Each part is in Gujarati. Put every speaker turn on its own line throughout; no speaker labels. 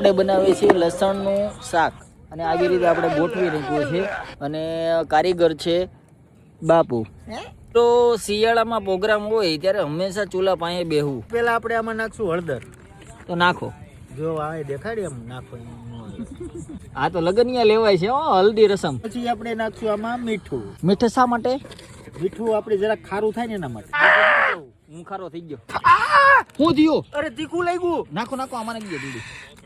આપણે બનાવીએ છીએ લસણનું શાક. અને આવી રીતે આપણે ગોઠવી રાખ્યું છે. અને કારીગર છે બાપુ. તો શિયાળામાં પ્રોગ્રામ હોય ત્યારે હંમેશા ચૂલા પાસે બેહવું.
પેલા આપણે આમાં નાખશું હળદર.
તો નાખો.
જો આ દેખાડી એમ નાખો
આ તો લગનિયા લેવાય છે હલ્દી રસમ.
પછી આપણે નાખશું આમાં મીઠું.
મીઠું શા માટે?
મીઠું આપણે જરાક ખારું થાય ને એના માટે.
હું ખારો થઈ ગયો. હું થયો?
અરે તીખું લાગ્યું.
નાખો નાખો આમાં નાખી દો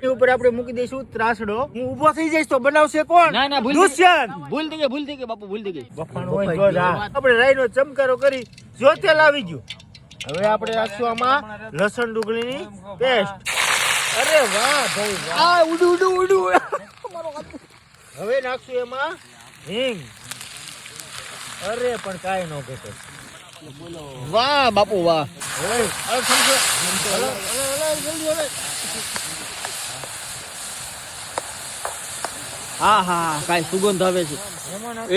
એની ઉપર આપણે મૂકી દઈશું. ત્રાસડો. હું ઊભો થઈ જઈશ તો બનાવશે કોણ?
ના ના ભૂલ
દુષ્યંત.
ભૂલ થઈ ગઈ ભૂલ થઈ ગઈ બાપુ ભૂલ થઈ ગઈ.
બફાણ હોય તો જ આપણે રાઈનો ચમકારો કરી જો લાવી ગયો. હવે આપણે રાખશું આમાં લસણ ડુંગળીની પેસ્ટ. અરે વાહ ભાઈ વાહ.
આ ઉડુ ઉડુ ઉડુ.
હવે નાખશું એમાં હિંગ. અરે પણ કાઈ ન ઘટે.
વાહ બાપુ વાહ.
જલ્દી હવે
હા હા કાંઈ સુગંધ આવે છે.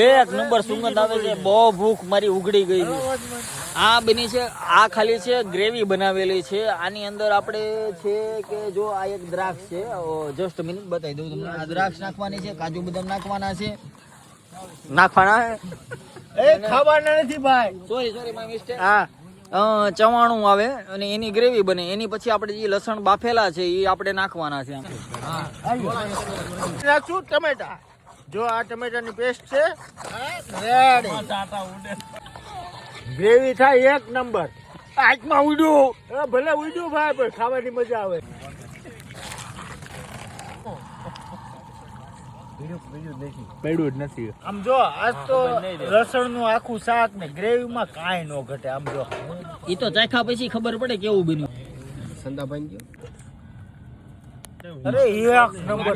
એક નંબર સુગંધ આવે છે. બહુ ભૂખ મારી ઉગડી ગઈ છે. આ બની છે આ ખાલી છે ગ્રેવી બનાવેલી છે. આની અંદર આપણે છે કે જો આ એક દ્રાક્ષ છે. જસ્ટ મિનિટ બતાવી દઉં તમને. આ દ્રાક્ષ નાખવાની છે કાજુ બદામ નાખવાના છે. નાખવાના
એ ખાવાના નથી ભાઈ.
સોરી સોરી માય મિસ્ટેક
હા.
ચવાણું આવે અને એની ગ્રેવી બને. એની પછી આપણે જે લસણ બાફેલા છે એ આપણે નાખવાના છે
નાખશું ટમેટા. જો આ ટમેટાની પેસ્ટ છે ગ્રેવી થાય એક નંબર. આંખમાં ઉડ્યું. એ ભલે ઉડ્યું ભાઈ પણ ખાવાની મજા આવે. પડ્યું જ નથી. આમ જો આજ તો લસણનું આખું શાક ને ગ્રેવી માં કાંઈ ન ઘટે આમ જો.
એ તો ચાખ્યા પછી ખબર પડે કેવું બન્યું.
અરે એક નંબર